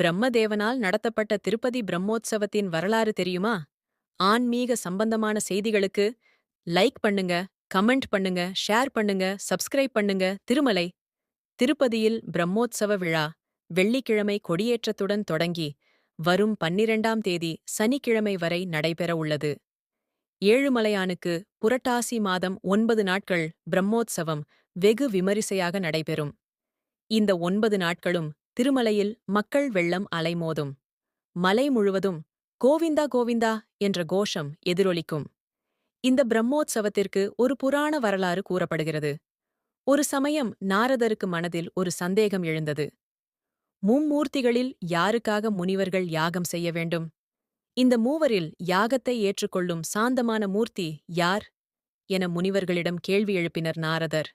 பிரம்மதேவனால் நடத்தப்பட்ட திருப்பதி பிரம்மோத்சவத்தின் வரலாறு தெரியுமா? ஆன்மீக சம்பந்தமான செய்திகளுக்கு லைக் பண்ணுங்க கமெண்ட் பண்ணுங்க ஷேர் பண்ணுங்க சப்ஸ்கிரைப் பண்ணுங்க. திருமலை. திருப்பதியில் பிரம்மோத்சவ விழா வெள்ளிக்கிழமை கொடியேற்றத்துடன் தொடங்கி வரும் பன்னிரண்டாம் தேதி சனிக்கிழமை வரை நடைபெற உள்ளது. ஏழுமலையானுக்கு புரட்டாசி மாதம் ஒன்பது நாட்கள் பிரம்மோத்சவம் வெகு விமரிசையாக நடைபெறும். இந்த ஒன்பது நாட்களும் திருமலையில் மக்கள் வெள்ளம் அலைமோதும். மலை முழுவதும் கோவிந்தா கோவிந்தா என்ற கோஷம் எதிரொலிக்கும். இந்த பிரம்மோத்சவத்திற்கு ஒரு புராண வரலாறு கூறப்படுகிறது. ஒரு சமயம் நாரதருக்கு மனதில் ஒரு சந்தேகம் எழுந்தது. மும்மூர்த்திகளில் யாருக்காக முனிவர்கள் யாகம் செய்ய வேண்டும்? இந்த மூவரில் யாகத்தை ஏற்றுக்கொள்ளும் சாந்தமான மூர்த்தி யார்? என முனிவர்களிடம் கேள்வி எழுப்பினர் நாரதர்.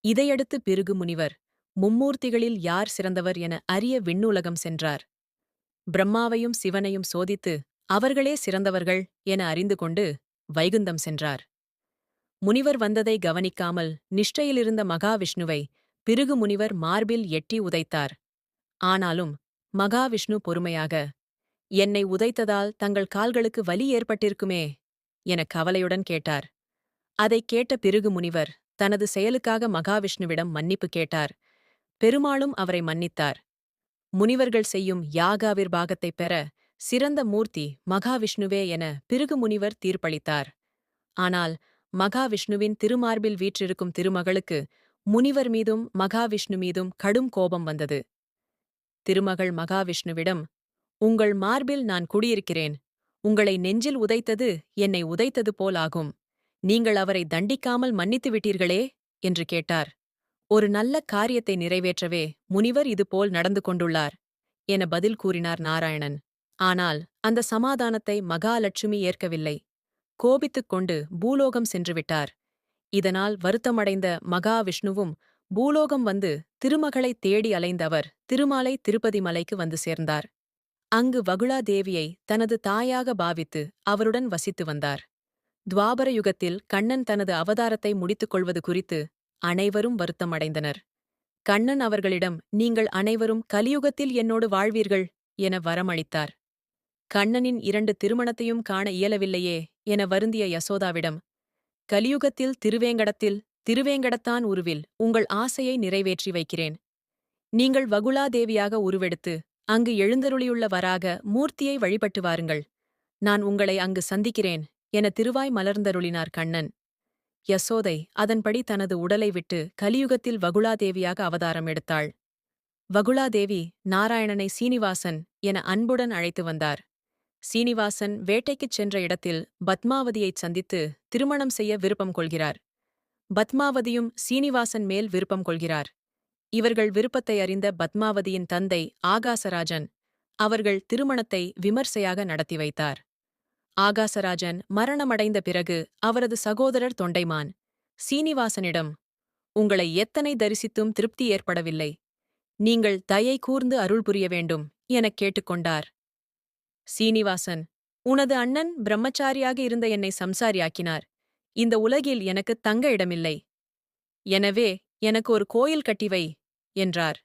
இதையடுத்து பிருகு முனிவர் மும்மூர்த்திகளில் யார் சிறந்தவர் என அரிய விண்ணுலகம் சென்றார். பிரம்மாவையும் சிவனையும் சோதித்து அவர்களே சிறந்தவர்கள் என அறிந்து கொண்டு வைகுந்தம் சென்றார். முனிவர் வந்ததை கவனிக்காமல் நிஷ்டையிலிருந்த மகாவிஷ்ணுவை பிருகு முனிவர் மார்பில் எட்டி உதைத்தார். ஆனாலும் மகாவிஷ்ணு பொறுமையாக என்னை உதைத்ததால் தங்கள் கால்களுக்கு வலி ஏற்பட்டிருக்குமே என கவலையுடன் கேட்டார். அதைக் கேட்ட பிருகு முனிவர் தனது செயலுக்காக மகாவிஷ்ணுவிடம் மன்னிப்பு கேட்டார். பெருமாளும் அவரை மன்னித்தார். முனிவர்கள் செய்யும் யாகாவிர்பாகத்தைப் பெற சிறந்த மூர்த்தி மகாவிஷ்ணுவே என பிருகு முனிவர் தீர்ப்பளித்தார். ஆனால் மகாவிஷ்ணுவின் திருமார்பில் வீற்றிருக்கும் திருமகளுக்கு முனிவர் மீதும் மகாவிஷ்ணு மீதும் கடும் கோபம் வந்தது. திருமகள் மகாவிஷ்ணுவிடம் உங்கள் மார்பில் நான் குடியிருக்கிறேன். உங்களை நெஞ்சில் உதைத்தது என்னை உதைத்தது போலாகும். நீங்கள் அவரை தண்டிக்காமல் மன்னித்து விட்டீர்களே? என்று கேட்டார். ஒரு நல்ல காரியத்தை நிறைவேற்றவே முனிவர் இதுபோல் நடந்து கொண்டுள்ளார் என பதில் கூறினார் நாராயணன். ஆனால் அந்த சமாதானத்தை மகாலட்சுமி ஏற்கவில்லை. கோபித்துக் கொண்டு பூலோகம் சென்றுவிட்டார் இதனால் வருத்தமடைந்த மகாவிஷ்ணுவும் பூலோகம் வந்து திருமகளை தேடி அலைந்தவர் திருமாலை திருப்பதி மலைக்கு வந்து சேர்ந்தார். அங்கு வகுளா தேவியை தனது தாயாக பாவித்து அவருடன் வசித்து வந்தார். துவாபர யுகத்தில் கண்ணன் தனது அவதாரத்தை முடித்துக் கொள்வது குறித்து அனைவரும் வருத்தமடைந்தனர். கண்ணன் அவர்களிடம் நீங்கள் அனைவரும் கலியுகத்தில் என்னோடு வாழ்வீர்கள் என வரமளித்தார். கண்ணனின் இரண்டு திருமணத்தையும் காண இயலவில்லையே என வருந்திய யசோதாவிடம் கலியுகத்தில் திருவேங்கடத்தில் திருவேங்கடத்தான் உருவில் உங்கள் ஆசையை நிறைவேற்றி வைக்கிறேன். நீங்கள் வகுலாதேவியாக உருவெடுத்து அங்கு எழுந்தருளியுள்ள வராக மூர்த்தியை வழிபட்டு வாருங்கள். நான் உங்களை அங்கு சந்திக்கிறேன் என திருவாய் மலர்ந்தருளினார் கண்ணன். யசோதை அதன்படி தனது உடலை விட்டு கலியுகத்தில் வகுலாதேவியாக அவதாரம் எடுத்தாள். வகுலாதேவி நாராயணனை சீனிவாசன் என அன்புடன் அழைத்து வந்தார். சீனிவாசன் வேட்டைக்குச் சென்ற இடத்தில் பத்மாவதியைச் சந்தித்து திருமணம் செய்ய விருப்பம் கொள்கிறார். பத்மாவதியும் சீனிவாசன் மேல் விருப்பம் கொள்கிறார். இவர்கள் விருப்பத்தை அறிந்த பத்மாவதியின் தந்தை ஆகாசராஜன் அவர்கள் திருமணத்தை விமர்சையாக நடத்தி வைத்தார். ஆகாசராஜன் மரணமடைந்த பிறகு அவரது சகோதரர் தொண்டைமான். சீனிவாசனிடம் உங்களை எத்தனை தரிசித்தும் திருப்தி ஏற்படவில்லை. நீங்கள் தயை கூர்ந்து அருள் புரிய வேண்டும் எனக் கேட்டுக்கொண்டார். சீனிவாசன் உனது அண்ணன் பிரம்மச்சாரியாக இருந்த என்னை சம்சாரியாக்கினார். இந்த உலகில் எனக்கு தங்க இடமில்லை. எனவே எனக்கு ஒரு கோயில் கட்டிவை என்றார்.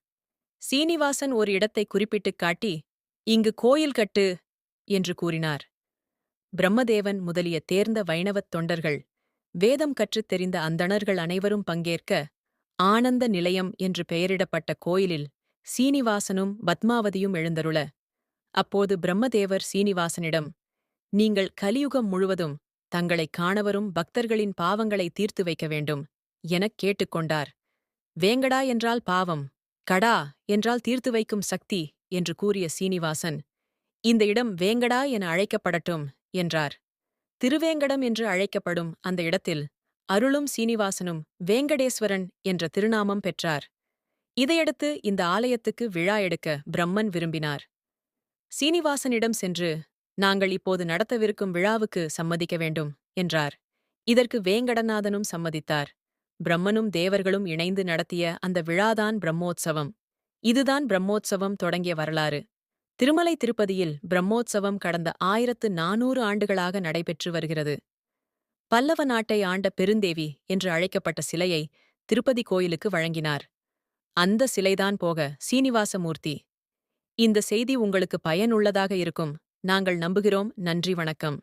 சீனிவாசன் ஒரு இடத்தை குறிப்பிட்டுக் காட்டி இங்கு கோயில் கட்டு என்று கூறினார். பிரம்மதேவன் முதலிய தேர்ந்த வைணவத் தொண்டர்கள் வேதம் கற்றுத் தெரிந்த அந்தணர்கள் அனைவரும் பங்கேற்க ஆனந்த நிலையம் என்று பெயரிடப்பட்ட கோயிலில் சீனிவாசனும் பத்மாவதியும் எழுந்தருள. அப்போது பிரம்மதேவர் சீனிவாசனிடம் நீங்கள் கலியுகம் முழுவதும் தங்களைக் காணவரும் பக்தர்களின் பாவங்களை தீர்த்து வைக்க வேண்டும் எனக் கேட்டுக்கொண்டார் வேங்கடா என்றால் பாவம் கடா என்றால் தீர்த்து வைக்கும் சக்தி என்று கூறிய சீனிவாசன் இந்த இடம் வேங்கடா என அழைக்கப்படட்டும் என்றார். திருவேங்கடம் என்று அழைக்கப்படும் அந்த இடத்தில் அருளும் சீனிவாசனும் வேங்கடேஸ்வரன் என்ற திருநாமம் பெற்றார். இதையடுத்து இந்த ஆலயத்துக்கு விழா எடுக்க பிரம்மன் விரும்பினார். சீனிவாசனிடம் சென்று நாங்கள் இப்போது நடத்தவிருக்கும் விழாவுக்கு சம்மதிக்க வேண்டும் என்றார். இதற்கு வேங்கடநாதனும் சம்மதித்தார். பிரம்மனும் தேவர்களும் இணைந்து நடத்திய அந்த விழாதான் பிரம்மோத்சவம். இதுதான் பிரம்மோத்சவம் தொடங்கிய வரலாறு. திருமலை திருப்பதியில் பிரம்மோத்சவம் கடந்த ஆயிரத்து நானூறு ஆண்டுகளாக நடைபெற்று வருகிறது. பல்லவ நாட்டை ஆண்ட பெருந்தேவி என்று அழைக்கப்பட்ட சிலையை திருப்பதி கோயிலுக்கு வழங்கினார். அந்த சிலைதான் போக சீனிவாசமூர்த்தி. இந்த செய்தி உங்களுக்கு பயனுள்ளதாக இருக்கும். நாங்கள் நம்புகிறோம். நன்றி வணக்கம்.